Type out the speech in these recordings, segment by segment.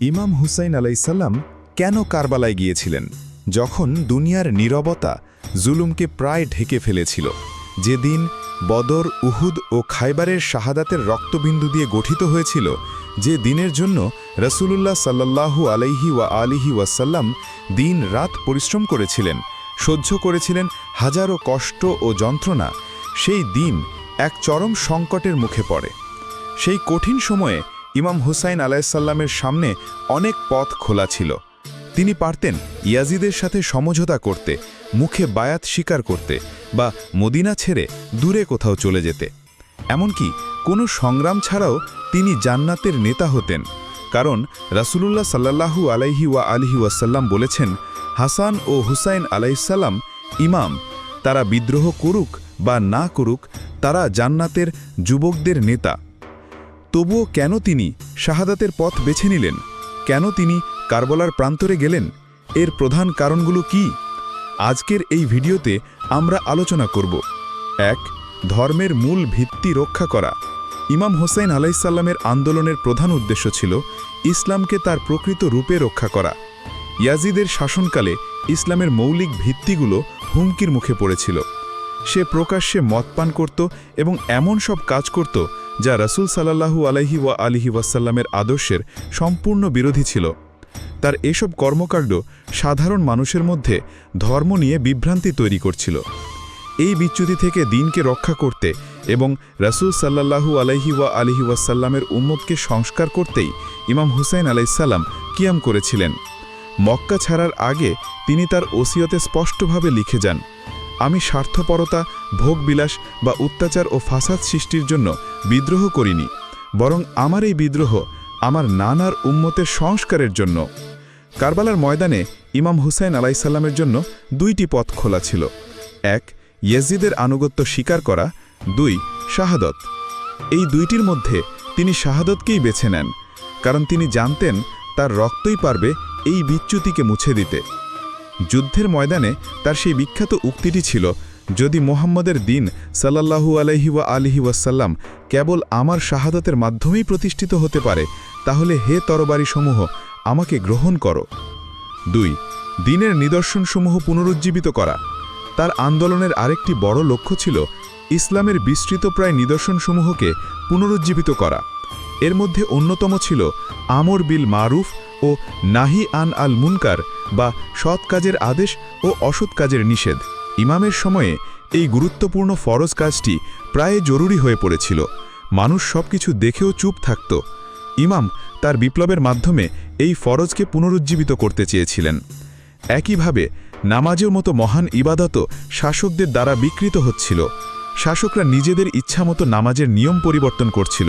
ইমাম হুসাইন আলাইসাল্লাম কেন কারবালায় গিয়েছিলেন? যখন দুনিয়ার নীরবতা জুলুমকে প্রায় ঢেকে ফেলেছিল, যেদিন বদর, উহুদ ও খাইবারের শাহাদাতের রক্তবিন্দু দিয়ে গঠিত হয়েছিল, যে দিনের জন্য রসুলুল্লাহ সাল্লাল্লাহু আলাইহি ওয়া আলিহি ওয়াসাল্লাম দিন রাত পরিশ্রম করেছিলেন, সহ্য করেছিলেন হাজারো কষ্ট ও যন্ত্রণা, সেই দিন এক চরম সংকটের মুখে পড়ে। সেই কঠিন সময়ে ইমাম হুসাইন আলাইসাল্লামের সামনে অনেক পথ খোলা ছিল। তিনি পারতেন ইয়াজিদের সাথে সমঝোতা করতে, মুখে বায়াত স্বীকার করতে বা মদিনা ছেড়ে দূরে কোথাও চলে যেতে। এমনকি কোনো সংগ্রাম ছাড়াও তিনি জান্নাতের নেতা হতেন, কারণ রাসূলুল্লাহ সাল্লাল্লাহু আলাইহি ওয়া আলহি ওয়াসাল্লাম বলেছেন, হাসান ও হুসাইন আলাইসাল্লাম ইমাম, তারা বিদ্রোহ করুক বা না করুক, তারা জান্নাতের যুবকদের নেতা। তবুও কেন তিনি শাহাদাতের পথ বেছে নিলেন? কেন তিনি কারবলার প্রান্তরে গেলেন? এর প্রধান কারণগুলো কি? আজকের এই ভিডিওতে আমরা আলোচনা করব। এক, ধর্মের মূল ভিত্তি রক্ষা করা। ইমাম হোসেন আলাইসাল্লামের আন্দোলনের প্রধান উদ্দেশ্য ছিল ইসলামকে তার প্রকৃত রূপে রক্ষা করা। ইয়াজিদের শাসনকালে ইসলামের মৌলিক ভিত্তিগুলো হুমকির মুখে পড়েছিল। সে প্রকাশ্যে মদ পান করত এবং এমন সব কাজ করত যা রসুল সাল্লাহু আলাইহি ওয়া আলিহি ওয়াসাল্লামের আদর্শের সম্পূর্ণ বিরোধী ছিল। তার এসব কর্মকাণ্ড সাধারণ মানুষের মধ্যে ধর্ম নিয়ে বিভ্রান্তি তৈরি করছিল। এই বিচ্যুতি থেকে দিনকে রক্ষা করতে এবং রসুল সাল্লাহু আলাইহি ওয়া আলিহি ওয়াসাল্লামের উম্মতকে সংস্কার করতেই ইমাম হুসাইন আলাইসাল্লাম কিয়াম করেছিলেন। মক্কা ছাড়ার আগে তিনি তার ওসিয়তে স্পষ্টভাবে লিখে যান আমি স্বার্থপরতা, ভোগবিলাস বা অত্যাচার ও ফাসাদ সৃষ্টির জন্য বিদ্রোহ করিনি, বরং আমার এই বিদ্রোহ আমার নানার উম্মতের সংস্কারের জন্য। কারবালার ময়দানে ইমাম হুসাইন আলাইসাল্লামের জন্য দুইটি পথ খোলা ছিল। এক, ইয়েজিদের আনুগত্য স্বীকার করা। দুই, শাহাদত। এই দুইটির মধ্যে তিনি শাহাদতকেই বেছে নেন, কারণ তিনি জানতেন তার রক্তই পারবে এই বিচ্যুতিকে মুছে দিতে। যুদ্ধের ময়দানে তার সেই বিখ্যাত উক্তিটি ছিল, যদি মোহাম্মদের দিন সাল্লাল্লাহু আলহি ওয়া আলিহি ওয়াসাল্লাম কেবল আমার শাহাদতের মাধ্যমেই প্রতিষ্ঠিত হতে পারে, তাহলে হে তরবারিসমূহ, আমাকে গ্রহণ করো। দুই, দিনের নিদর্শনসমূহ পুনরুজ্জীবিত করা। তার আন্দোলনের আরেকটি বড় লক্ষ্য ছিল ইসলামের বিস্তৃত প্রায় নিদর্শনসমূহকে পুনরুজ্জীবিত করা। এর মধ্যে অন্যতম ছিল আমর বিল মারুফ ও নাহি আন আল মুনকার বা সৎ কাজের আদেশ ও অসৎ কাজের নিষেধ। ইমামের সময়ে এই গুরুত্বপূর্ণ ফরজ কাজটি প্রায় জরুরি হয়ে পড়েছিল। মানুষ সবকিছু দেখেও চুপ থাকত। ইমাম তার বিপ্লবের মাধ্যমে এই ফরজকে পুনরুজ্জীবিত করতে চেয়েছিলেন। একইভাবে নামাজের মতো মহান ইবাদতও শাসকদের দ্বারা বিকৃত হচ্ছিল। শাসকরা নিজেদের ইচ্ছামতো নামাজের নিয়ম পরিবর্তন করছিল,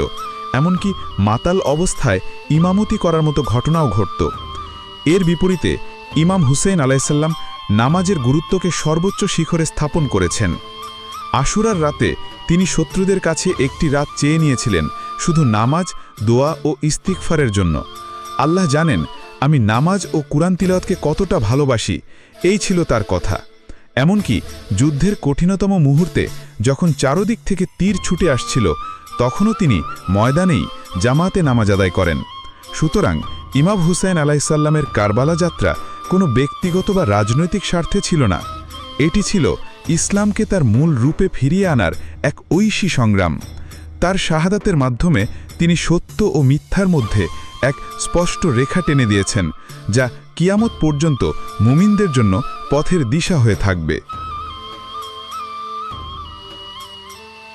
এমনকি মাতাল অবস্থায় ইমামতি করার মতো ঘটনাও ঘটত। এর বিপরীতে ইমাম হুসেন আলাইসাল্লাম নামাজের গুরুত্বকে সর্বোচ্চ শিখরে স্থাপন করেছেন। আশুরার রাতে তিনি শত্রুদের কাছে একটি রাত চেয়ে নিয়েছিলেন, শুধু নামাজ, দোয়া ও ইস্তিকফারের জন্য। আল্লাহ জানেন, আমি নামাজ ও কুরআন তিলাওয়াতকে কতটা ভালোবাসি, এই ছিল তার কথা। এমনকি যুদ্ধের কঠিনতম মুহূর্তে যখন চারদিক থেকে তীর ছুটে আসছিল, তখনও তিনি ময়দানেই জামাতে নামাজ আদায় করেন। সুতরাং ইমাম হুসাইন আলাইসাল্লামের কারবালা যাত্রা কোনো ব্যক্তিগত বা রাজনৈতিক স্বার্থে ছিল না। এটি ছিল ইসলামকে তার মূল রূপে ফিরিয়ে আনার এক ঐশী সংগ্রাম। তার শাহাদাতের মাধ্যমে তিনি সত্য ও মিথ্যার মধ্যে এক স্পষ্ট রেখা টেনে দিয়েছেন, যা কিয়ামত পর্যন্ত মুমিনদের জন্য পথের দিশা হয়ে থাকবে।